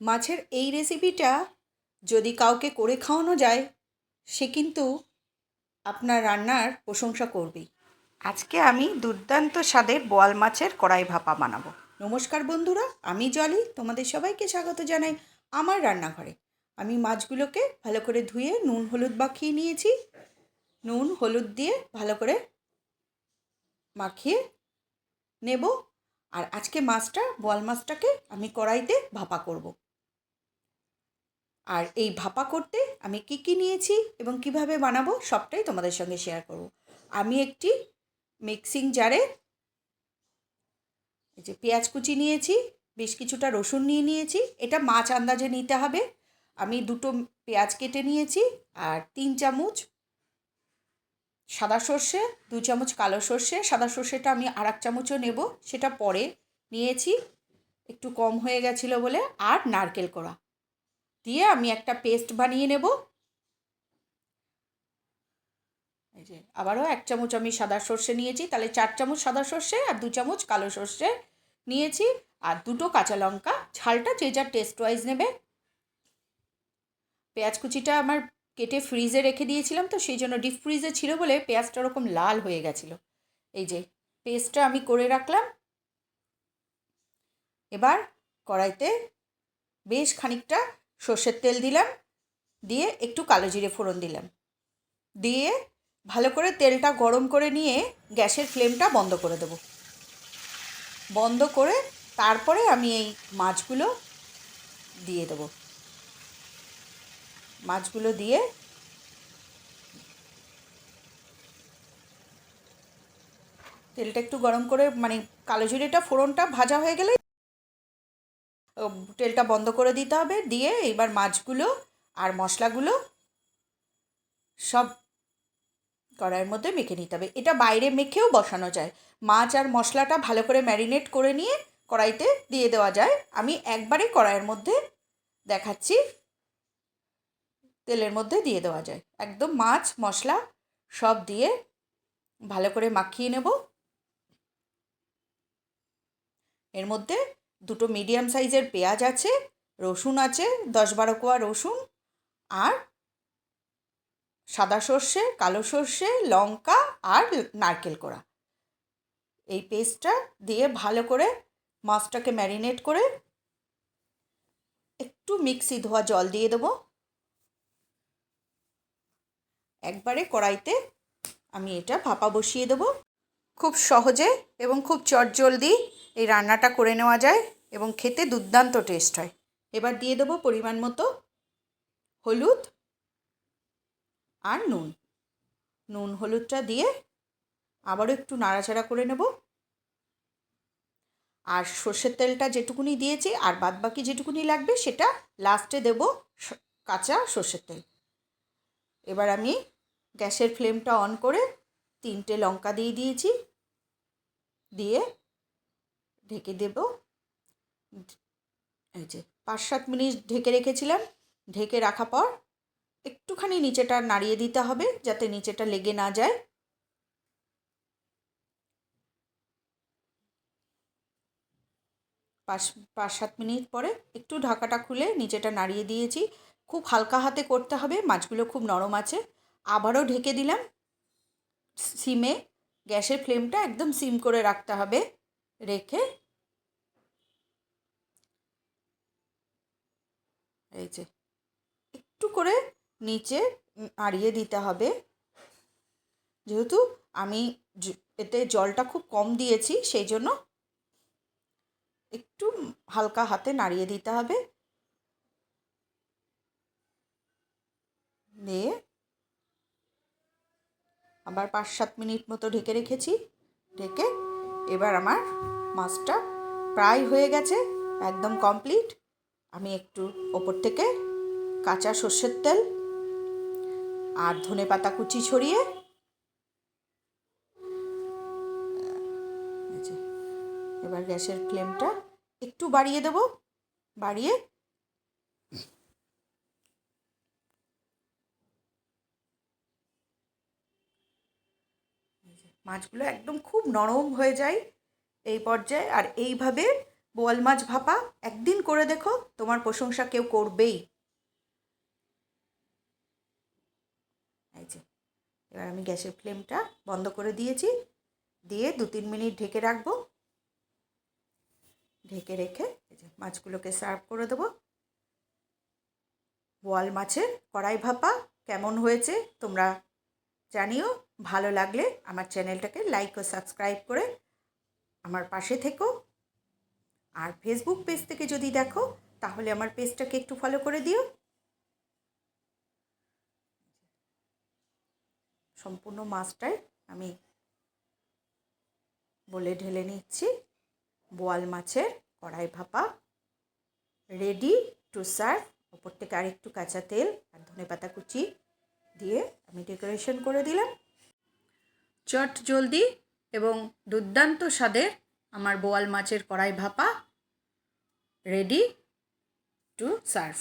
মাছের এই রেসিপিটা যদি কাউকে করে খাওয়ানো যায় সে কিন্তু আপনার রান্নার প্রশংসা করবেই আজকে আমি দুর্দান্ত স্বাদের বোয়াল মাছের কড়াই ভাপা বানাবো। নমস্কার বন্ধুরা আমি জলি তোমাদের সবাইকে স্বাগত জানাই আমার রান্নাঘরে। আমি মাছগুলোকে ভালো করে ধুয়ে নুন হলুদ মাখিয়ে নিয়েছি। নুন হলুদ দিয়ে ভালো করে মাখিয়ে নেব। আর আজকে মাছটা বোয়াল মাছটাকে আমি কড়াইতে ভাপা করব। আর এই ভাপা করতে আমি কি কি নিয়েছি এবং কীভাবে বানাবো সবটাই তোমাদের সঙ্গে শেয়ার করব। আমি একটি মিক্সিং জারে যে পেঁয়াজ কুচি নিয়েছি, বেশ কিছুটা রসুন নিয়ে নিয়েছি, এটা মাছ আন্দাজে নিতে হবে। আমি দুটো পেঁয়াজ কেটে নিয়েছি আর তিন চামচ সাদা সর্ষে, দু চামচ কালো সর্ষে, সাদা সর্ষেটা আমি আর এক চামচও নেব, সেটা পরে নিয়েছি, একটু কম হয়ে গেছিল বলে, আর নারকেল কোড়া। দিয়ে আমি একটা পেস্ট বানিয়ে নেব। এই যে, আবারও এক চামচ আমি সাদা সর্ষে নিয়েছি, তাহলে চার চামচ সাদা সর্ষে আর দু চামচ কালো সর্ষে নিয়েছি। আর দুটো কাঁচা লঙ্কা, ঝালটা যে যার টেস্ট ওয়াইজ নেবে। পেঁয়াজ কুচিটা আমার কেটে ফ্রিজে রেখে দিয়েছিলাম, তো সেই জন্য ডিপ ফ্রিজে ছিল বলে পেঁয়াজটা ওরকম লাল হয়ে গেছিল। এই যে পেস্টটা আমি করে রাখলাম। এবার কড়াইতে বেশ খানিকটা সর্ষের তেল দিলাম, দিয়ে একটু কালো জিরে ফোড়ন দিলাম। দিয়ে ভালো করে তেলটা গরম করে নিয়ে গ্যাসের ফ্লেমটা বন্ধ করে দেব। বন্ধ করে তারপরে আমি এই মাছগুলো দিয়ে দেবো। মাছগুলো দিয়ে তেলটা একটু গরম করে মানে কালো জিরেটা ফোড়নটা ভাজা হয়ে গেলে তেলটা বন্ধ করে দিতে হবে, দিয়ে এবার মাছগুলো আর মশলাগুলো সব কড়াইয়ের মধ্যে মেখে নিতে হবে। এটা বাইরে মেখেও বসানো যায়। মাছ আর মশলাটা ভালো করে ম্যারিনেট করে নিয়ে কড়াইতে দিয়ে দেওয়া যায়। আমি একবারে কড়াইয়ের মধ্যে দেখাচ্ছি। তেলের মধ্যে দিয়ে দেওয়া যায়। একদম মাছ, মশলা সব দিয়ে ভালো করে মাখিয়ে নেব। এর মধ্যে দুটো মিডিয়াম সাইজের পেঁয়াজ আছে, রসুন আছে, দশ বারো কোয়া রসুন আর সাদা সর্ষে, কালো সর্ষে, লঙ্কা আর নারকেল কোড়া। এই পেস্টটা দিয়ে ভালো করে মাছটাকে ম্যারিনেট করে একটু মিক্সি ধোয়া জল দিয়ে দেবো। একবারে কড়াইতে আমি এটা ভাপা বসিয়ে দেবো। খুব সহজে এবং খুব চটজলদি এই রান্নাটা করে নেওয়া যায়। এবং খেতে দুর্দান্ত টেস্ট হয়। এবার দিয়ে দেবো পরিমাণ মতো হলুদ আর নুন। নুন, হলুদটা দিয়ে আবারও একটু নাড়াচাড়া করে নেব। আর সর্ষের তেলটা যেটুকুনি দিয়েছি আর বাদ বাকি যেটুকুনি লাগবে সেটা লাস্টে দেব কাঁচা সর্ষের তেল। এবার আমি গ্যাসের ফ্লেমটা অন করে তিনটে লঙ্কা দিয়ে দিয়েছি। দিয়ে ঢেকে দেব এই যে পাঁচ সাত মিনিট ঢেকে রেখেছিলাম, ঢেকে রাখা পর একটুখানি নিচেটা নাড়িয়ে দিতে হবে যাতে নিচেটা লেগে না যায়। পাঁচ পাঁচ সাত মিনিট পরে একটু ঢাকাটা খুলে নিচেটা নাড়িয়ে দিয়েছি। খুব হালকা হাতে করতে হবে, মাছগুলো খুব নরম আছে। আবারও ঢেকে দিলাম। সিমে গ্যাসের ফ্লেমটা একদম সিম করে রাখতে হবে, রেখে এই যে, একটু করে নিচে আড়িয়ে দিতে হবে। যেহেতু আমি এতে জলটা খুব কম দিয়েছি, সেই জন্য একটু হালকা হাতে নাড়িয়ে দিতে হবে। দিয়ে আবার পাঁচ সাত মিনিট মতো ঢেকে রেখেছি। ঢেকে এবার আমার মাছটা প্রায় হয়ে গেছে, একদম কমপ্লিট আমি একটু ওপর থেকে কাঁচা সর্ষের তেল আর ধনে পাতা কুচি ছড়িয়ে এবার গ্যাসের ফ্লেমটা একটু বাড়িয়ে দেব, বাড়িয়ে মাছগুলো একদম খুব নরম হয়ে যায় এই পর্যায়ে, আর এইভাবে বোয়াল মাছ ভাপা, একদিন করে দেখো, তোমার প্রশংসা কেউ করবেই। এই যে, এবার আমি গ্যাসের ফ্লেমটা বন্ধ করে দিয়েছি। দিয়ে দু তিন মিনিট ঢেকে রাখব। ঢেকে রেখে এই যে মাছগুলোকে সার্ভ করে দেবো। বোয়াল মাছের কড়াই ভাপা কেমন হয়েছে তোমরা জানিও। ভালো লাগলে আমার চ্যানেলটাকে লাইক ও সাবস্ক্রাইব করে আমার পাশে থেকো। আর ফেসবুক পেজ থেকে যদি দেখো, তাহলে আমার পেজটাকে একটু ফলো করে দিও। সম্পূর্ণ মাছটাই আমি বলে ঢেলে নিচ্ছি। বোয়াল মাছের কড়াই ভাপা রেডি টু সার্ভ ওপর থেকে আরেকটু কাঁচা তেল আর ধনে পাতা কুচি দিয়ে আমি ডেকোরেশন করে দিলাম। চট জলদি এবং দুর্দান্ত স্বাদের আমার বোয়াল মাছের কড়াই ভাপা রেডি টু সার্ভ